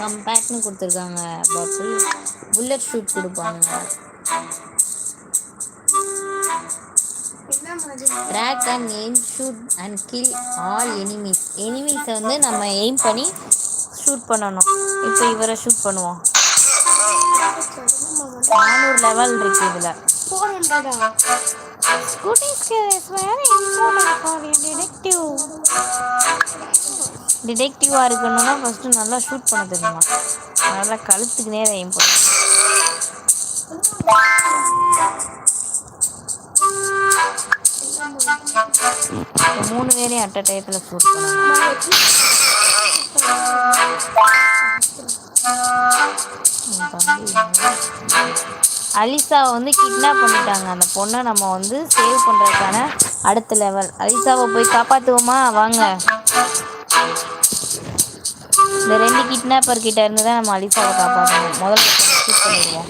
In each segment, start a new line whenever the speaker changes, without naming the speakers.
கம்பேக்ட்னு கொடுத்துருக்காங்க. Bubble bullet shoot கொடுப்பாங்க. Track and aim shoot and kill all enemies எனிமீஸை வந்து நம்ம எய்ம் பண்ணி ஷூட் பண்ணணும். இப்போ இவரை ஷூட் பண்ணுவோம். நானூறு லெவல் இருக்கு இதில்.
ஃபோர் ஹண்ட்ரடா
very important for a detective. டிடெக்டிவாக இருக்கணும்னா ஃபஸ்ட்டு நல்லா ஷூட் பண்ண தெரியுமா? நல்லா கழுத்துக்கு நேரம் எய்ம் பண்ணணும். மூணு பேரையும் அட் அ டயத்தில் ஷூட் பண்ணணும். அலிசாவை வந்து கிட்னாப் பண்ணிட்டாங்க. அந்த பொண்ணை நம்ம வந்து சேவ் பண்ணுறதுக்கான அடுத்த லெவல் அலிசாவை போய் காப்பாற்றுவோமா வாங்க. இந்த ரெண்டு கிட்னாப்பர் கிட்ட இருந்து தான் நம்ம அலிசாவை காப்பாற்றணும் முதல்ல ஷூட் பண்ணிடுவோம்.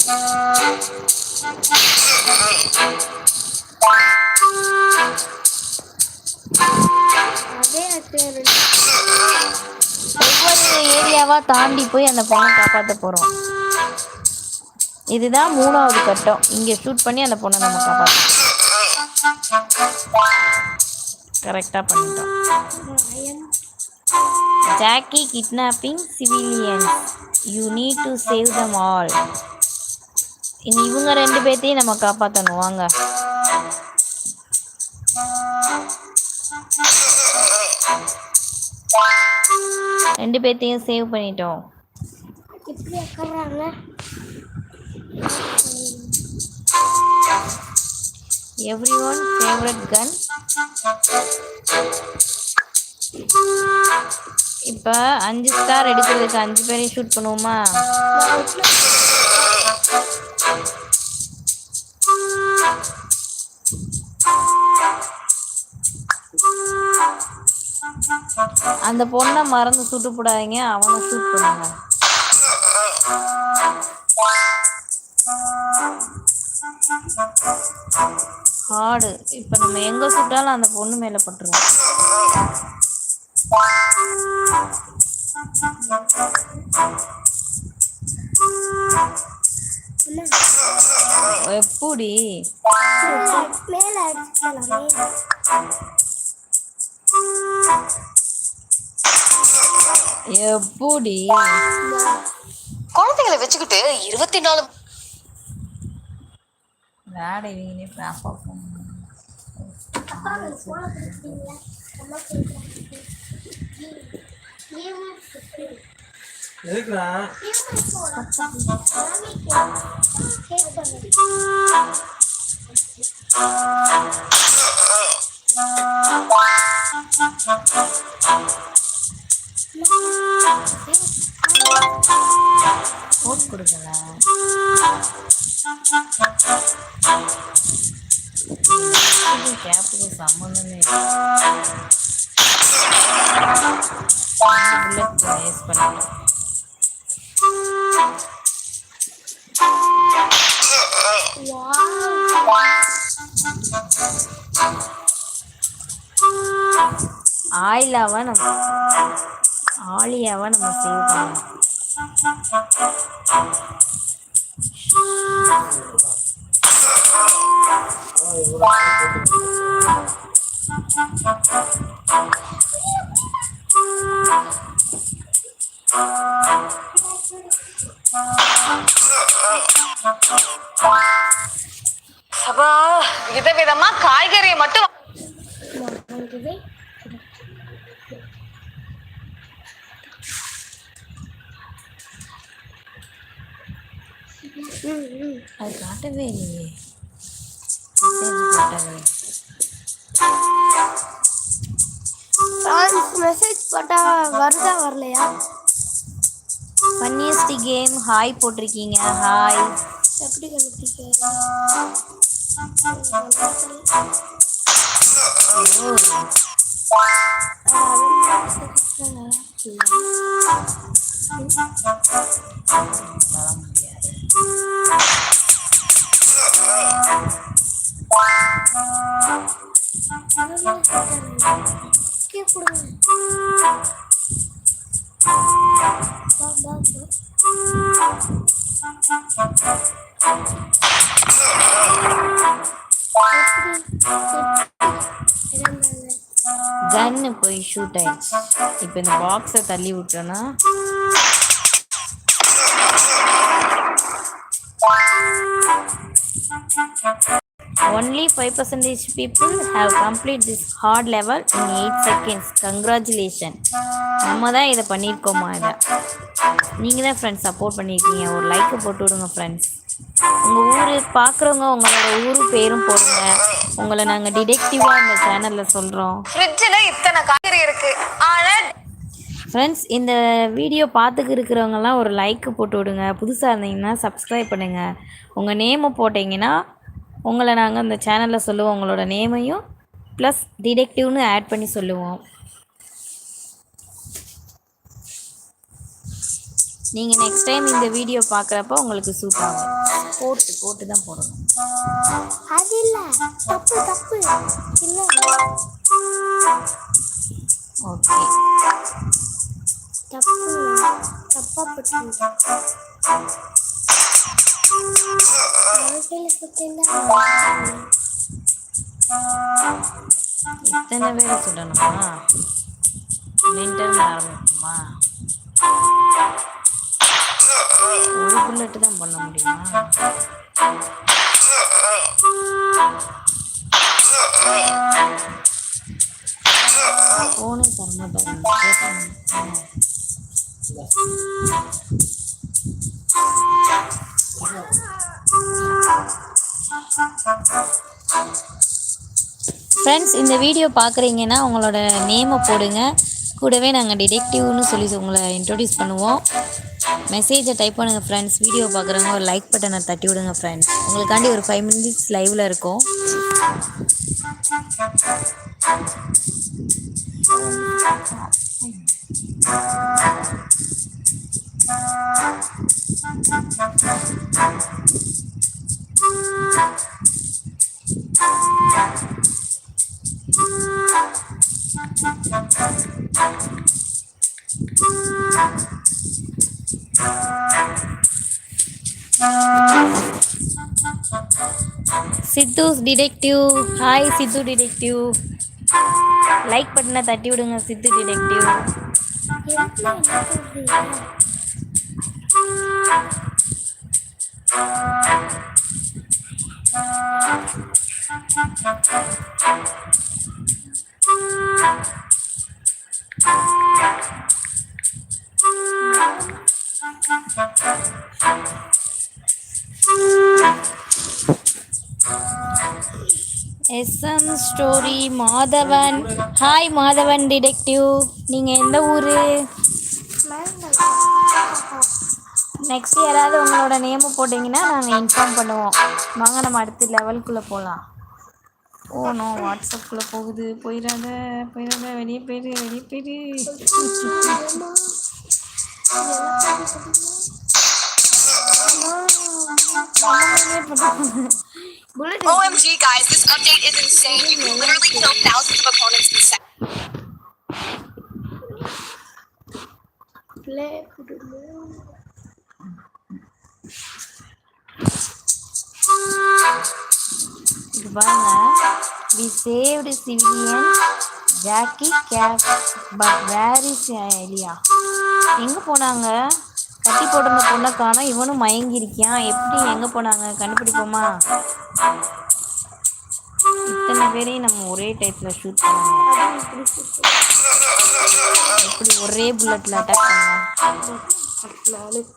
ஒவ்வொரு ஏரியாவாக தாண்டி போய் அந்த பொண்ணை காப்பாற்ற போகிறோம் இதுதான் மூணாவது கட்டம். இங்கே ஷூட் பண்ணி அந்த பொண்ணை நம்ம காப்பாற்றணும் கரெக்டாக பண்ணிட்டோம். Jackie kidnapping civilians you need to save them all இவங்க ரெண்டு பேர்த்தையும் நம்ம காப்பாற்றணும் வாங்க. ரெண்டு பேர்த்தையும் சேவ் பண்ணிட்டோம். எவ்ரி ஒன் ஃபேவரட் கன் இப்போ அஞ்சு ஸ்டார் எடுக்கிறதுக்கு அஞ்சு பேரையும் ஷூட் பண்ணுவோமா? அந்த பொண்ணை மறந்து சுட்டு போடாதீங்க அவனை ஷூட் பண்ணுங்க. ஹார்டு இப்போ நம்ம எங்கே சுட்டாலும் அந்த பொண்ணு மேலே பட்டுருவோம். எப்படி?
மேல
எப்படி?
குழந்தைகளை வச்சுக்கிட்டு இருபத்தி நாலு
வேட இவங்களே ப்ராப்பா
எதுக்குடா?
போட் கொடுக்கல. கேப்புக்கு சம்மந்தமே புல்லட் வேஸ்ட் பண்ணிட்டோம் நம்ம? ஆலியாவா நம்ம சேவ் பண்ணணும்
சபா விதவிதமா காய்கறியை மட்டும்
அது காட்டவே இல்லையே. காட்டவே
மெசேஜ் போட்டா வருதா வரலையா?
ஃபன்னியஸ்ட் கேம் ஹாய் போட்டிருக்கீங்க ஹாய்
எப்படி கண்டுபிடிக்க? கன்னு போய்
ஷூட் ஆயிடுச்சு. இப்போ இந்த பாக்ஸை தள்ளி விட்டோன்னா Only 5% people have complete this hard level in 8 seconds. Congratulations. நம்ம தான் இதை பண்ணியிருக்கோமா இதை? நீங்கள் தான் ஃப்ரெண்ட்ஸ் சப்போர்ட் பண்ணியிருக்கீங்க. ஒரு லைக்கை போட்டு விடுங்க ஃப்ரெண்ட்ஸ் உங்கள் ஊர் பார்க்குறவங்க உங்களோட ஊர் பேரும் போடுங்க. உங்களை நாங்கள் டிடெக்டிவாக இந்த சேனலில் சொல்கிறோம்
ஃப்ரிட்ஜில் இத்தனை காய்கறி இருக்கு. ஆனா
ஃப்ரெண்ட்ஸ் இந்த வீடியோ பார்த்துக்கு இருக்கிறவங்கலாம் ஒரு லைக்கு போட்டு விடுங்க. புதுசாக இருந்தீங்கன்னா சப்ஸ்கிரைப் பண்ணுங்கள் உங்கள் நேமை போட்டிங்கன்னா உங்களை நாங்கள் இந்த சேனலில் சொல்லுவோம் உங்களோட நேமையும் ப்ளஸ் டிடெக்டிவ்னு ஆட் பண்ணி சொல்லுவோம். நீங்கள் நெக்ஸ்ட் டைம் இந்த வீடியோ பார்க்குறப்ப உங்களுக்கு சூட் ஆகும். போட்டு போட்டு தான் போடணும்.
அது இல்ல தப்பு தப்பு. இல்ல.
ஓகே
தப்பு தப்பா வாழ்க்கையில சுத்திருந்தா
இத்தனை பேரை சொல்லணுமா மென்டல் ஆரம்பிக்குமா ஒரு புல்லட்டு தான் பண்ண முடியுமா? ஃபோனே தரமாட்டாங்க ஃப்ரெண்ட்ஸ் இந்த வீடியோ பார்க்குறீங்கன்னா உங்களோட நேமை போடுங்க. கூடவே நாங்கள் டிடெக்டிவ்னு சொல்லி உங்களை இன்ட்ரொடியூஸ் பண்ணுவோம். மெசேஜை டைப் பண்ணுங்கள் ஃப்ரெண்ட்ஸ் வீடியோ பார்க்குறவங்க ஒரு லைக் பட்டனை தட்டி விடுங்க ஃப்ரெண்ட்ஸ் உங்களுக்காண்டி ஒரு ஃபைவ் மினிட்ஸ் லைவில் இருக்கும். Siddhu's detective hi Siddhu detective like பட்டனை தட்டி விடுங்க சித்து டிடெக்டிவ்
எதுக்குல என்ன சொல்றீங்க
SM story Madhavan hi Madhavan detective நீங்கள் எந்த ஊர்? நெக்ஸ்ட் யாராவது உங்களோட நேமு போட்டிங்கன்னா நாங்கள் இன்ஃபார்ம் பண்ணுவோம். வாங்க நம்ம அடுத்த லெவலுக்குள்ளே போகலாம் போகணும் வாட்ஸ்அப்புக்குள்ளே போகுது. போயிடாத போயிடாத. வெளியே போயிடு வெளியே போயிடு
OMG guys, this update is insane. You can literally kill thousands of opponents in seconds.
Play
இது பாருங்க. We saved civilian Jackie gap but where is Elia எங்கே போனாங்க? கட்டி போட்டிருந்த பொண்ணை காணோம். இவனும் மயங்கி இருக்கியான் எப்படி எங்கே போனாங்க? கண்டுபிடிப்போமா? இத்தனை பேரையும் நம்ம ஒரே டைப்பில் ஷூட் பண்ணுவோம் எப்படி ஒரே புல்லட்டில் அட்டாக் பண்ணலாம்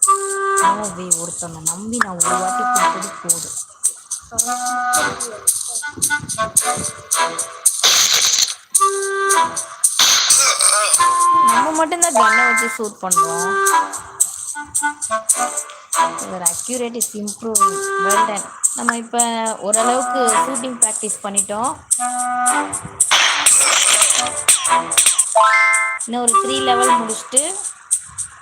நோவே ஒருத்தவனை நம்பி நான் ஒரு வாட்டி கொடுத்தது போதும். நம்ம மட்டும்தான் கன்னை வச்சு ஷூட் பண்ணுறோம் இவர் accurate is improving well done நம்ம இப்போ ஓரளவுக்கு ஷூட்டிங் ப்ராக்டிஸ் பண்ணிட்டோம். இன்னும் ஒரு த்ரீ லெவல் முடிச்சுட்டு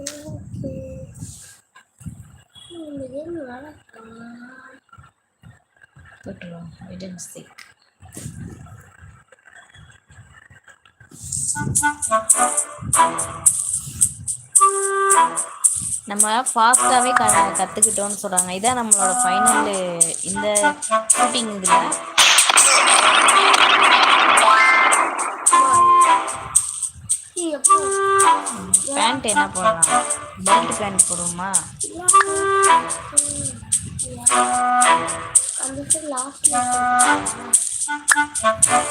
ஓகே என்ன வழக்கம் போட்டுருவோம் நம்ம ஃபாஸ்ட்டாகவே க கற்றுக்கிட்டோம்னு சொல்கிறாங்க இதான் நம்மளோட ஃபைனல் இந்த ஷூட்டிங் இதில்.
எப்போ
பேண்ட் என்ன போடலாம்? பெல்ட் பேண்ட் போடுவோமா?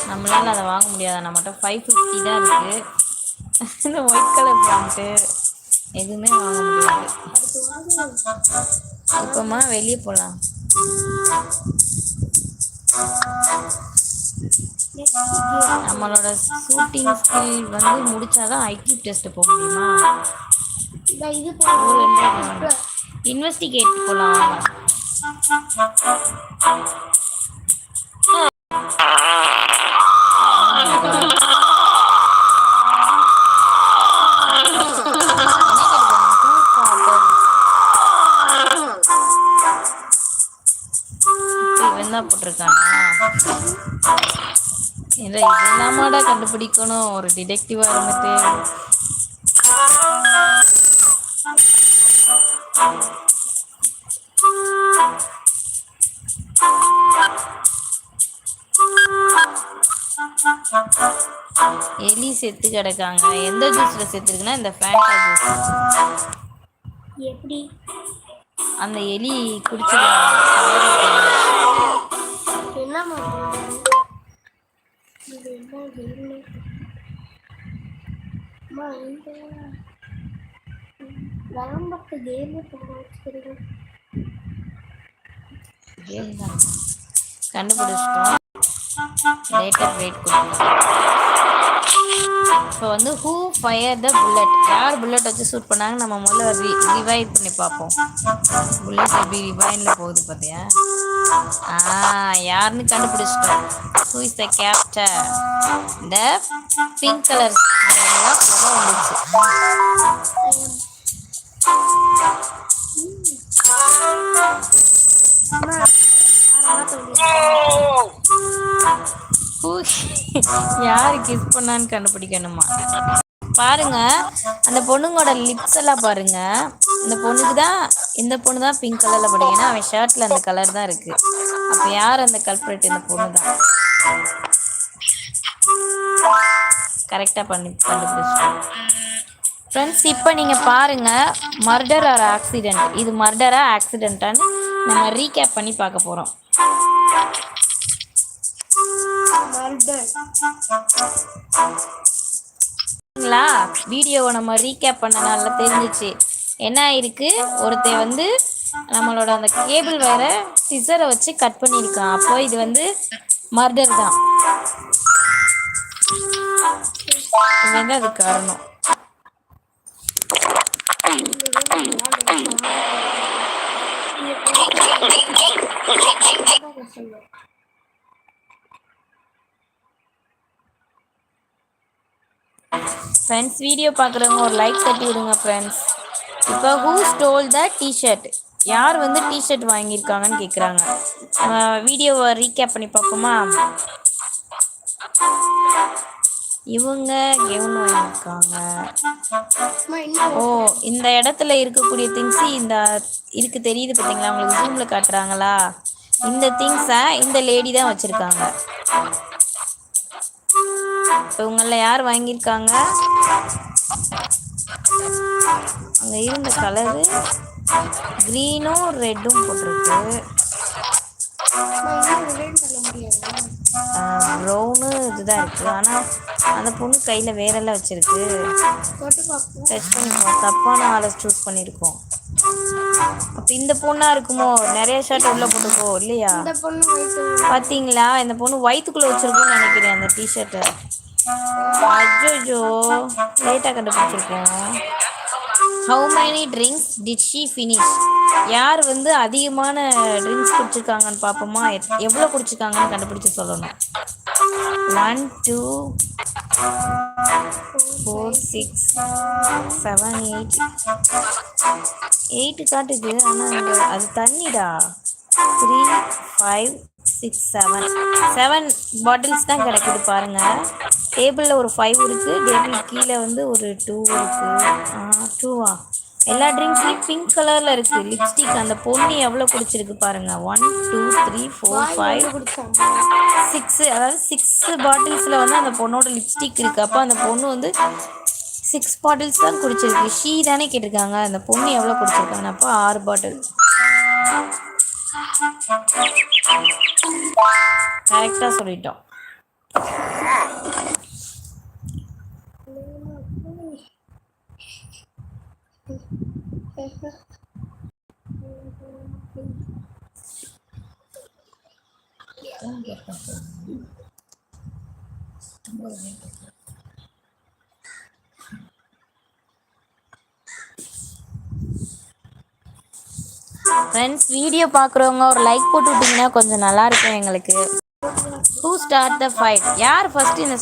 நம்மளால அதை வாங்க முடியாது. நம்மகிட்ட ஃபைவ் ஃபிஃப்டி தான் இருக்குது இந்த ஒயிட் கலர் பேண்ட்டு எதுவுமே வாங்க முடியாது. இப்போமா வெளியே போகலாம் நம்மளோட ஷூட்டிங் ஸ்கில் வந்து முடிச்சாதான் ஐக்யூ டெஸ்ட் போக முடியுமா?
இது
இன்வெஸ்டிகேட் போகலாம் இல்லை இதெல்லாமாடா கண்டுபிடிக்கணும். ஒரு டிடெக்டிவாக இருந்துட்டு. எலி செத்து கிடக்காங்க. எந்த ஜூஸ்ல செத்துருக்குன்னா இந்த ஃபேண்டா ஜூஸ்
எப்படி?
அந்த எலி குடிச்சது
என்ன இது என்ன கேம் அம்மா இந்த
கண்டுபிடிச்சிட்டோம். லேட்டர் வெயிட் கொடுக்கலாம். இப்போ வந்து ஹூ ஃபயர் த புல்லட் யார் புல்லட் வச்சு ஷூட் பண்ணாங்க நம்ம முதல்ல ரி ரிவைவ் பண்ணி பார்ப்போம். புல்லட் எப்படி ரிவைனில் போகுது பார்த்தியா? ஆ யாருன்னு கண்டுபிடிச்சிட்டோம். ஹூ இஸ் த கேப்டர் இந்த பிங்க் கலர் வந்துச்சு. Mama. யார் கிஸ் பண்ணான்னு கண்டுபிடிக்கணுமா? பாருங்க அந்த பொண்ணுங்களோட லிப்ஸ் எல்லாம் பாருங்க. இந்த பொண்ணுக்கு தான் இந்த பொண்ணு தான் பிங்க் கலர்ல படிக்கணும் அவன் ஷர்ட்ல அந்த கலர் தான் இருக்கு. அப்ப யார் அந்த கல்பரேட் இந்த பொண்ணு தான்? கரெக்டாக பண்ணி கண்டுபிடிச்சிட்டோம். ஃப்ரெண்ட்ஸ் இப்போ நீங்கள் பாருங்கள் மர்டர் ஆர் ஆக்சிடென்ட் இது மர்டரா ஆக்சிடெண்ட்டான்னு நம்ம ரீகேப் பண்ணி பார்க்க போகிறோம் வீடியோவை நம்ம ரீகேப் பண்ணனால தெரிஞ்சிச்சு. என்ன ஆயிருக்கு ஒருத்தன் வந்து நம்மளோட அந்த கேபிள் வேற சிசரை வச்சு கட் பண்ணியிருக்கான் அப்போ இது வந்து மர்டர் தான். இது அது காரணம் ஃப்ரெண்ட்ஸ் வீடியோ பார்க்குறவங்க ஒரு லைக் தட்டி விடுங்க ஃப்ரெண்ட்ஸ் இப்போ ஹூ ஸ்டோல் த டிஷர்ட் யார் வந்து டிஷர்ட் வாங்கியிருக்காங்கன்னு கேட்குறாங்க வீடியோவை ரீகேப் பண்ணி பார்ப்போமா? இவங்க கெவுன் வாங்கியிருக்காங்க. ஓ இந்த இடத்துல இருக்கக்கூடிய திங்ஸ் இந்த இருக்கு தெரியுது பார்த்தீங்களா? உங்களுக்கு ஜூமில் காட்டுறாங்களா? இந்த திங்ஸை இந்த லேடி தான் வச்சுருக்காங்க. இவங்கள யார் வாங்கியிருக்காங்க? அங்கே இருந்த கலரு க்ரீனும் ரெட்டும் போட்டிருக்கு. ப்ரௌனு இதுதான் இருக்குது ஆனால் அந்த பொண்ணு கையில் வேறெல்லாம் வச்சுருக்கு. டச் பண்ணிப்போம் தப்பான ஆளை சூஸ் பண்ணியிருக்கோம். அப்போ இந்த பொண்ணாக இருக்குமோ? நிறைய ஷர்ட் உள்ளே போட்டுக்கோ இல்லையா?
பொண்ணு
பார்த்தீங்களா இந்த பொண்ணு வயிற்றுக்குள்ளே வச்சிருக்கும்னு நினைக்கிறேன் அந்த டிஷர்ட்டை அஜோஜோ லேட்டாக கண்டுபிடிச்சிருக்கோம். How many drinks did she finish யார் வந்து அதிகமான ட்ரிங்க்ஸ் குடிச்சிருக்காங்கன்னு பார்ப்போமா எவ்வளோ குடிச்சிருக்காங்கன்னு கண்டுபிடிச்சு சொல்லணும். One two four six seven eight eight காட்டுது ஆனால் அது தண்ணிடா. Three five six seven seven bottles தான் கிடக்குது பாருங்க. டேபிளில் ஒரு ஃபைவ் இருக்குது டேபிள் கீழே வந்து ஒரு டூ இருக்குது டூவா எல்லா ட்ரிங்க்ஸ்லையும் பிங்க் கலரில் இருக்குது லிப்ஸ்டிக் அந்த பொண்ணு எவ்வளோ குடிச்சிருக்கு பாருங்க. One two three four five six அதாவது சிக்ஸ் பாட்டில்ஸில் வந்து அந்த பொண்ணோட லிப்ஸ்டிக் இருக்குது அப்போ அந்த பொண்ணு வந்து சிக்ஸ் பாட்டில்ஸ் தான் குடிச்சிருக்கு. ஷீ தானே கேட்டிருக்காங்க. அந்த பொண்ணு எவ்வளோ குடிச்சிருக்காங்க அப்போ ஆறு பாட்டில் கரெக்டாக சொல்லிட்டோம் Thank you. ஃப்ரெண்ட்ஸ் வீடியோ பார்க்குறவங்க ஒரு லைக் போட்டு விட்டிங்கன்னா கொஞ்சம் நல்லா இருக்கும் எங்களுக்கு. ஹூ ஸ்டார்ட் த ஃபைட் யார் ஃபஸ்ட்டு இந்த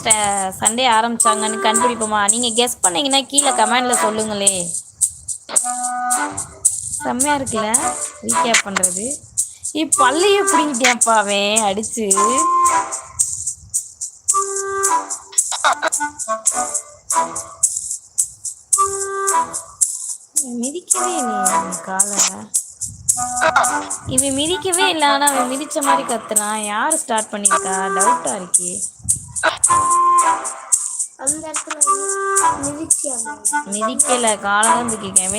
சண்டே ஆரம்பிச்சாங்கன்னு கண்டுபிடிப்போமா? நீங்கள் கெஸ் பண்ணீங்கன்னா கீழே கமெண்டில் சொல்லுங்களே. செம்மையாக இருக்குல்ல? ரீகேப் பண்ணுறது இ பிடிங்கிட்டேன்ப்பாவே அவன்? அடிச்சு. மிதிக்கவே நீ காலை. இவன் மிதிக்கவே இல்லை ஆனால் அவன் மிதிச்ச மாதிரி கத்துனான் யார் ஸ்டார்ட் பண்ணியிருக்கா டவுட்டா இருக்கே.
அந்த இடத்துல வந்து
மிதிக்கல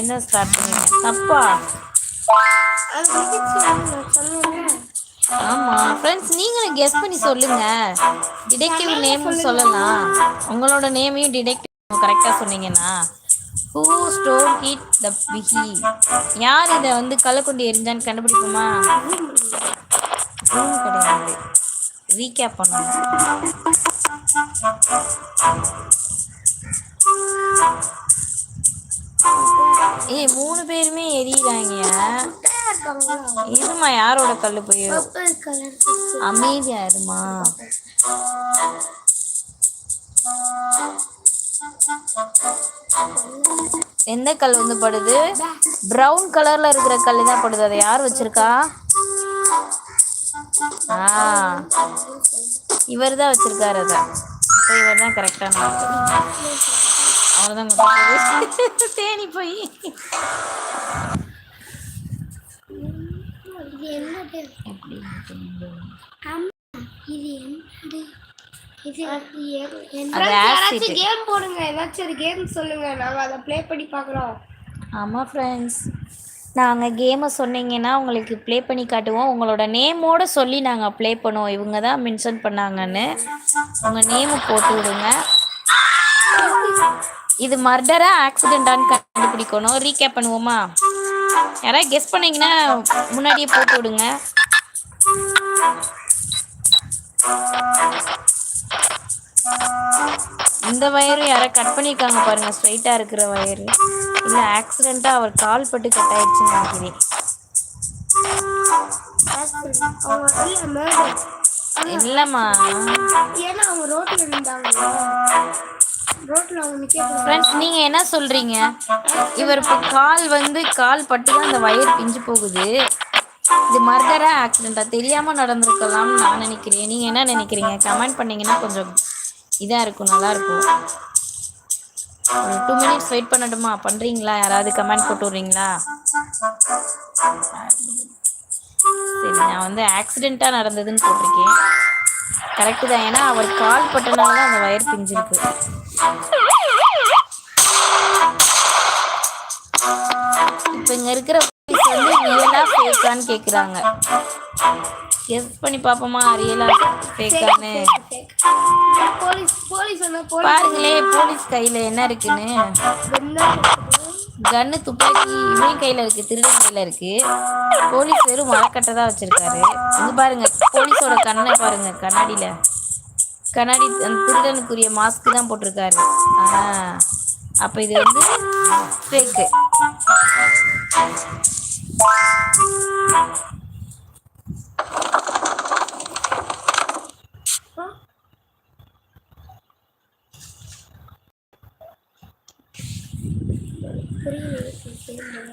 தான் ஸ்டார்ட் பண்ணிருக்கேன். தப்பா? ஆமா. ஃப்ரெண்ட்ஸ் நீங்களும் கெஸ் பண்ணி சொல்லுங்க. டிடெக்டிவ் நேமும் சொல்லலாம். உங்களோட நேமையும் டிடெக்டிவ் கரெக்டாக சொன்னீங்கன்னா ஹூ ஸ்டோர் ஹிட் த பிஹி யார் இதை வந்து கள்ளக்கொண்டு எரிஞ்சான்னு கண்டுபிடிக்குமா ரூம் கிடையாது. ரீகேப் பண்ணணும் ஏய் மூணு பேருமே எரியுறாங்க இருமா யாரோட கல்லு போய் அமைதியா இருமா. எந்த கல் வந்து படுது? பிரவுன் கலர்ல இருக்கிற கல் தான் படுது. அதை யார் வச்சிருக்கா? ஆ. இவர் தான் வச்சிருக்காரு அதை. இவர் தான் கரெக்டான அவ்வளோதான் தேனி போய்.
இது என்னது? கேம் போடுங்க. ஏதாச்சும் ஒரு கேம் சொல்லுங்க. நாங்க அதை ப்ளே பண்ணி பார்க்குறோம்.
ஆமாம் ஃப்ரெண்ட்ஸ் நாங்கள் கேமை சொன்னீங்கன்னா உங்களுக்கு ப்ளே பண்ணி காட்டுவோம். உங்களோட நேமோட சொல்லி நாங்கள் ப்ளே பண்ணுவோம். இவங்க தான் மென்ஷன் பண்ணாங்கன்னு. உங்கள் நேமு போட்டு விடுங்க. இது மர்டரா ஆக்சிடென்டான்னு கண்டுபிடிக்கணும். ரீகேப் பண்ணுவோமா? யாராவது கெஸ் பண்ணீங்கன்னா முன்னாடியே போட்டு விடுங்க. இந்த வயரும் யாரோ கட் பண்ணியிருக்காங்க பாருங்க ஸ்ட்ரைட்டாக இருக்கிற வயரு. இல்லை ஆக்சிடெண்ட்டாக அவர் கால் பட்டு கட் ஆயிடுச்சுன்னு நினைக்கிறேன்.
இல்லம்மா.
இல்லைம்மா
ஏன்னா அவங்க ரோட்ல இருந்தாங்க ரோட்ல அவங்க
ஃப்ரெண்ட்ஸ் நீங்கள் என்ன சொல்றீங்க? இவர் இப்போ கால் வந்து கால் பட்டு தான் அந்த வயர் பிஞ்சு போகுது. இது மர்டரா ஆக்சிடெண்ட்டா தெரியாமல் நடந்திருக்கலாம்னு நான் நினைக்கிறேன். நீங்கள் என்ன நினைக்கிறீங்க? கமெண்ட் பண்ணீங்கன்னா கொஞ்சம் இதாக இருக்கும் நல்லா இருக்கும். ஒரு டூ மினிட்ஸ் வெயிட் பண்ணட்டுமா? பண்ணுறீங்களா யாராவது கமெண்ட் போட்டு விட்றீங்களா? சரி நான் வந்து ஆக்சிடெண்ட்டாக நடந்ததுன்னு போட்டிருக்கேன். கரெக்டு தான். ஏன்னா அவர் கால் பட்டனால தான் அந்த வயர் பிஞ்சிருக்கு. இப்போ இங்கே இருக்கிற வந்து ரியலா ஃபேக்கான்னு கேட்குறாங்க கெஸ் பண்ணி பார்ப்போமா ரியலா ஃபேக்கான்னு
போலீஸ் போலீஸ்
பாருங்களே கையில் என்ன இருக்குன்னு. கன்னு துப்பாக்கி இவன் கையில் இருக்கு திருடன் கையில் இருக்கு. போலீஸ் வெறும் மரக்கட்டை தான் வச்சிருக்காரு. இங்க பாருங்க போலீஸோட கண்ணை பாருங்க கண்ணாடியில. கண்ணாடி அந்த திருடனுக்குரிய மாஸ்க் தான் போட்டிருக்காரு. ஆ. அப்போ இது வந்து ஃபேக்கு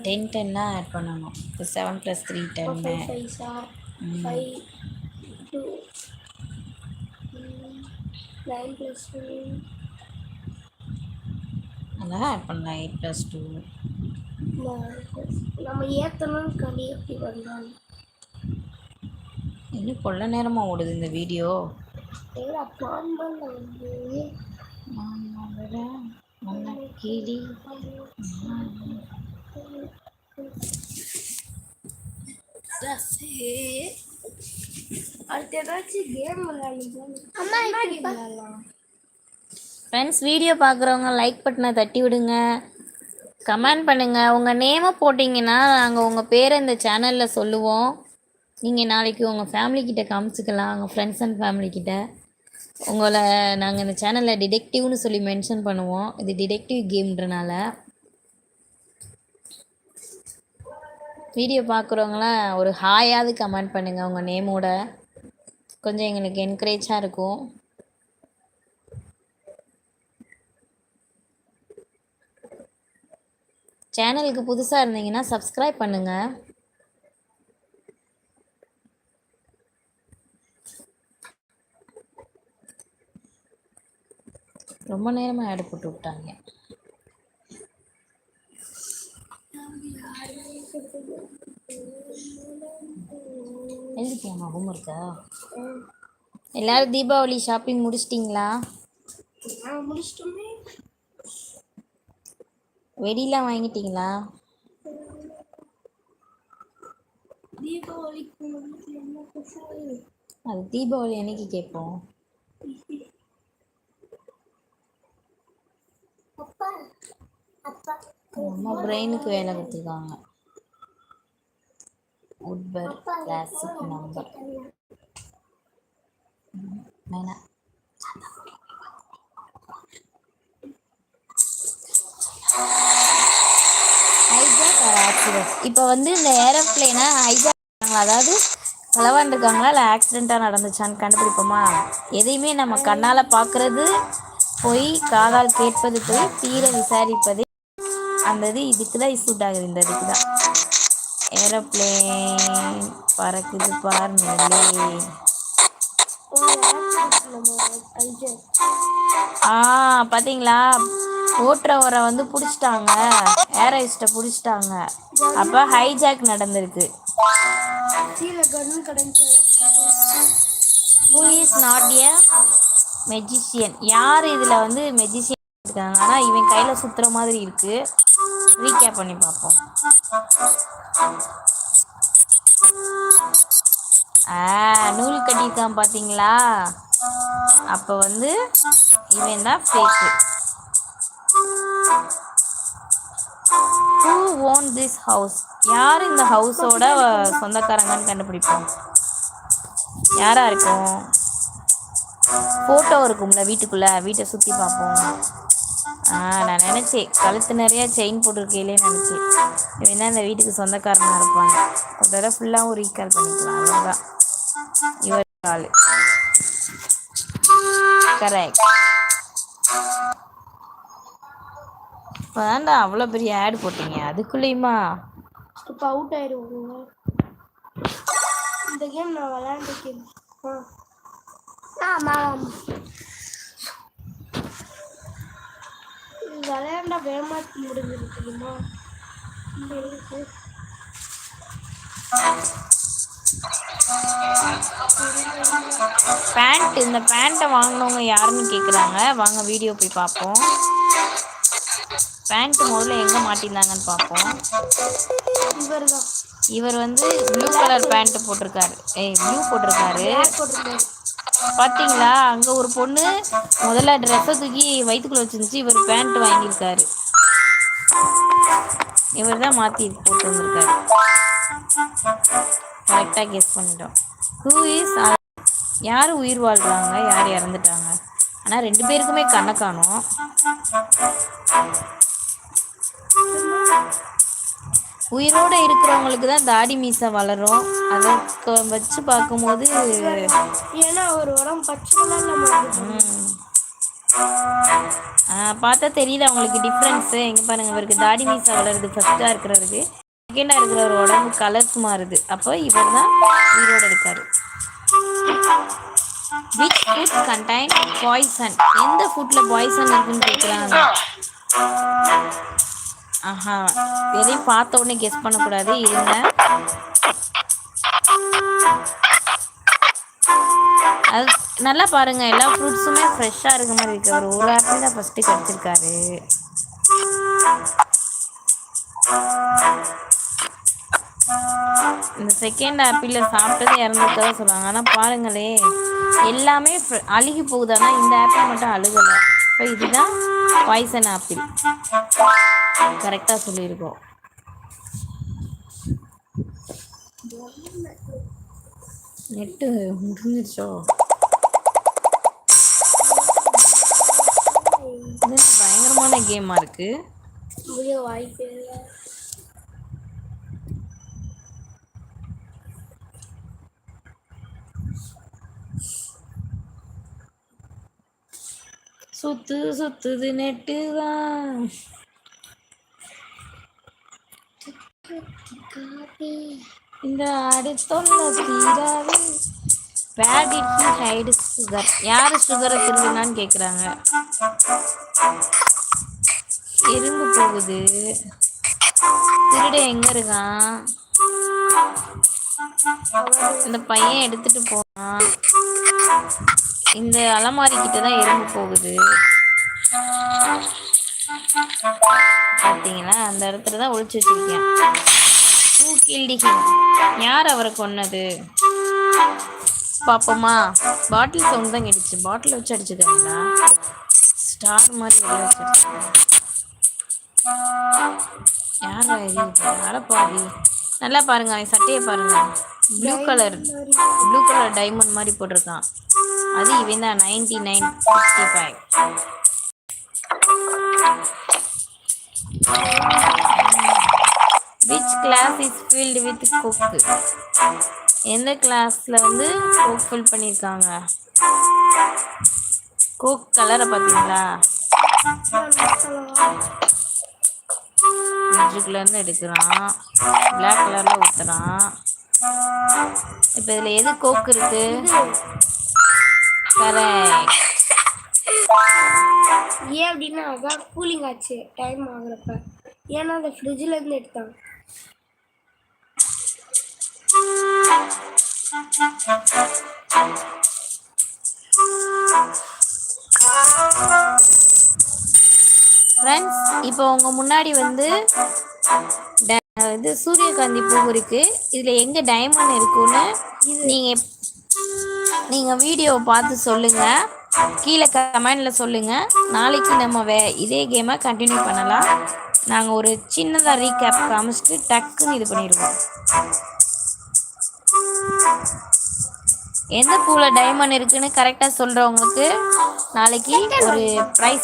டென் டென்னா ஆட் பண்ணணும். இப்போ செவன் ப்ளஸ் த்ரீ
டென்
அதான் ஆட் பண்ணலாம். எயிட் ப்ளஸ் டூ
நம்ம ஏற்றணும் களி எப்படி பண்ணலாம்
இன்னும் கொள்ள நேரமாக ஓடுது இந்த வீடியோ? கிளி
அடுத்து ஏதாச்சும் கேம் விளையாடலாம் அம்மா என்ன கேம் விளையாடலாம்.
ஃப்ரெண்ட்ஸ் வீடியோ பார்க்குறவங்க லைக் பட்டனை தட்டி விடுங்க. கமெண்ட் பண்ணுங்கள் உங்கள் நேமை போட்டிங்கன்னா நாங்கள் உங்கள் பேரை இந்த சேனலில் சொல்லுவோம். நீங்கள் நாளைக்கு உங்கள் ஃபேமிலிக்கிட்ட காமிச்சிக்கலாம். உங்கள் ஃப்ரெண்ட்ஸ் அண்ட் ஃபேமிலிக்கிட்ட உங்களை நாங்கள் இந்த சேனலில் டிடெக்டிவ்னு சொல்லி மென்ஷன் பண்ணுவோம். இது டிடெக்டிவ் கேம்ன்றனால வீடியோ பார்க்குறவங்களாம் ஒரு ஹாயாவது கமெண்ட் பண்ணுங்கள் உங்கள் நேமோட. கொஞ்சம் எங்களுக்கு என்கரேஜாக இருக்கும். சேனலுக்கு புதுசாக இருந்தீங்கன்னா சப்ஸ்கிரைப் பண்ணுங்கள் ரொம்ப நேரமாக ஆடு போட்டு விட்டாங்க. எழுதிக்கலாமா? ஹோம் இருக்கா எல்லாரும் தீபாவளி ஷாப்பிங் முடிச்சிட்டிங்களா?
முடிச்சிட்டோமே.
வெடிலாம் வாங்கிட்டீங்களா? அது தீபாவளி அன்னைக்கு கேட்போம். நம்ம பிரெயினுக்கு வேலை கொடுத்துருக்காங்க. உட்பர் கிளாசிக் நம்பர் வேணாம் ஹைஜாக் இப்போ வந்து இந்த ஏரோப்ளேனை ஹைஜாக் அதாவது களவாண்டிருக்காங்களா இல்லை ஆக்சிடெண்ட்டாக நடந்துச்சான்னு கண்டுபிடிப்போமா? எதையுமே நம்ம கண்ணால் பார்க்குறது போய் காதால் கேட்பது போய் தீர விசாரிப்பது அந்த இது இதுக்கு தான் சூட் ஆகுது. இந்த இதுக்கு தான். ஏரோப்ளேன் பறக்குது பார் மேலே. ஆ பாத்தீங்களா? ஓட்டுறவரை வந்து பிடிச்சிட்டாங்க. ஏரோஸ்ட்டை பிடிச்சிட்டாங்க. அப்போ ஹைஜாக் நடந்திருக்கு. Who is not a magician யார் இதில் வந்து மெஜிஷியன் இருக்காங்க? ஆனால் இவன் கையில் சுற்றுற மாதிரி இருக்குது ரீகேப் பண்ணி பார்ப்போம். ஆ நூல் கட்டியிருக்கான் பார்த்தீங்களா? அப்போ வந்து இவன் தான் fake who own this house யார் இந்த ஹவுஸோட சொந்தக்காரங்கன்னு கண்டுபிடிப்போம். யாரா இருக்கும்? ஃபோட்டோ இருக்கும்ல வீட்டுக்குள்ள. வீட்டை சுற்றி பார்ப்போம். ஆ நான் நினச்சேன். கழுத்து நிறைய செயின் போட்டிருக்கையிலே நினச்சேன். இவன் தான் இந்த வீட்டுக்கு சொந்தக்காரனாக இருப்பாங்க ஒரு தடவை ஃபுல்லாகவும் ரீகால் பண்ணிக்கலாம். அவ்வளோதான் இவர் ஆள். கரெக்ட் இப்போதான்டா அவ்வளோ பெரிய ஆட் போட்டீங்க. அதுக்குள்ளேயுமா?
இப்போ அவுட் ஆயிடுவாங்க இந்த கேம் நான் விளையாண்டுருக்கேன் ஆ. ஆமாம் விளையாண்டா வேமாத்தி முடிஞ்சிருக்கு தெரியுமா.
பேண்ட் இந்த பேண்ட்டை வாங்கினவங்க யாருன்னு கேட்குறாங்க வாங்க வீடியோ போய் பார்ப்போம். பேண்ட் முதல்ல எங்கே மாட்டியிருந்தாங்கன்னு பார்ப்போம்
இவர் தான்
இவர் வந்து ப்ளூ கலர் பேண்ட் போட்டிருக்காரு. ஏய் ப்ளூ போட்டிருக்காரு.
போட்டிருக்காரு
பார்த்தீங்களா அங்கே ஒரு பொண்ணு முதல்ல ட்ரெஸ்ஸை தூக்கி வயிற்றுக்குள்ள வச்சிருந்துச்சு. இவர் பேண்ட் வாங்கியிருக்காரு. இவர் தான் மாற்றி போட்டு வந்திருக்காரு. கரெக்டாக கெஸ் பண்ணிட்டோம். ஹூ இஸ் யார் உயிர் வாழ்கிறாங்க யார் இறந்துட்டாங்க? ஆனால் ரெண்டு பேருக்குமே கண்ணை உயிரோடு இருக்கிறவங்களுக்கு தான் தாடி மீசை வளரும். அதை வச்சு பார்க்கும்போது
ஏன்னா அவர் உடம்பு பச்சை கலர்ல மாறுது
ம். ஆ, பார்த்தா தெரியுது அவங்களுக்கு டிஃப்ரென்ஸு எங்கே பாருங்க இவருக்கு தாடி மீசை வளருது ஃபர்ஸ்ட்டாக இருக்கிறவருக்கு. செகண்டாக இருக்கிறவர் உடம்பு கலர்ஸ் மாறுது. அப்போ இவர் தான் உயிரோடு இருக்காரு. விச் ஃபுட் கண்டைன் பாய்சன் எந்த ஃபுட்டில் பாய்சன் இருக்குன்னு கேட்குறாங்க ஆஹா. எதையும் பார்த்த உடனே கெஸ் பண்ணக்கூடாது. இருங்க. அது நல்லா பாருங்க. எல்லா ஃப்ரூட்ஸுமே ஃப்ரெஷ்ஷாக இருக்க மாதிரி இருக்கு. அவர் ஒரு ஆப்பிள் தான் ஃபஸ்ட்டு கிடச்சிருக்காரு. இந்த செகண்ட் ஆப்பிளில் சாப்பிட்டதே இறந்துருக்கதா சொல்லுவாங்க. ஆனால் பாருங்களே எல்லாமே அழுகி போகுது. ஆனால் இந்த ஆப்பிள் மட்டும் அழுகலை. இப்போ இதுதான் பாய்சன் ஆப்பிள் கரெக்டாக சொல்லியிருக்கோம். நெட்டு முடிஞ்சிருச்சோ? பயங்கரமான கேமாக இருக்குது சுத்து சுத்துது நெட்டு தான் இந்த அடுத்தொல்ல தீராது. பேடிட் ஹைடு சுகர் யார் சுகரை திருடுனான்னு கேட்குறாங்க இரும்பு போகுது. திருட எங்க இருக்கான்? இந்த பையன் எடுத்துட்டு போனான். இந்த அலமாரி கிட்ட தான் எறும்பு போகுது. பார்த்தீங்களா அந்த இடத்துல தான் ஒழிச்சு வச்சிருக்கேன். Who யார் அவரை கொன்னது? பாப்போமா பாட்டில் சவுண்ட் தான் கேட்டுச்சு. பாட்டில் வச்சு அடிச்சுக்காங்களா ஸ்டார் மாதிரி வெளியே வச்சிருக்காங்க யார் எரியுது நல்லா பாருங்க அவன் சட்டையை பாருங்க. Blue colour blue colour diamond மாதிரி போட்டிருக்கான். அது இவன் தான் ninety nine sixty five which glass is filled with cook எந்த கிளாஸில் வந்து கோக் ஃபில் பண்ணியிருக்காங்க கோக் கலரை பார்த்தீங்களா? ஃப்ரிட்ஜுக்குள்ளேருந்து எடுக்கிறான். பிளாக் கலரில் ஊற்றுறான் இப்போ இதில் எது கோக் இருக்கு? கரெக்ட்
ஏன் அப்படின்னா அதான் கூலிங் ஆச்சு டைம் ஆகுறப்ப. ஏன்னா அந்த ஃப்ரிட்ஜில் இருந்து எடுத்தாங்க
ஃப்ரெண்ட்ஸ் இப்போ உங்க முன்னாடி வந்து இது சூரியகாந்தி பூ இருக்கு. இதுல எங்க டைமண்ட் இருக்குன்னு நீங்க நீங்க வீடியோ பார்த்து சொல்லுங்க. கீழே கமெண்ட்ல சொல்லுங்க. நாளைக்கு நம்ம வே இதே கேமை கண்டினியூ பண்ணலாம். நாங்க ஒரு சின்னதா ரீகேப் காமிச்சிட்டு டக்குன்னு இது பண்ணிடுவோம். எந்த பூவில் டைமண்ட் இருக்குன்னு கரெக்டாக சொல்கிறவங்களுக்கு நாளைக்கு ஒரு ப்ரைஸ்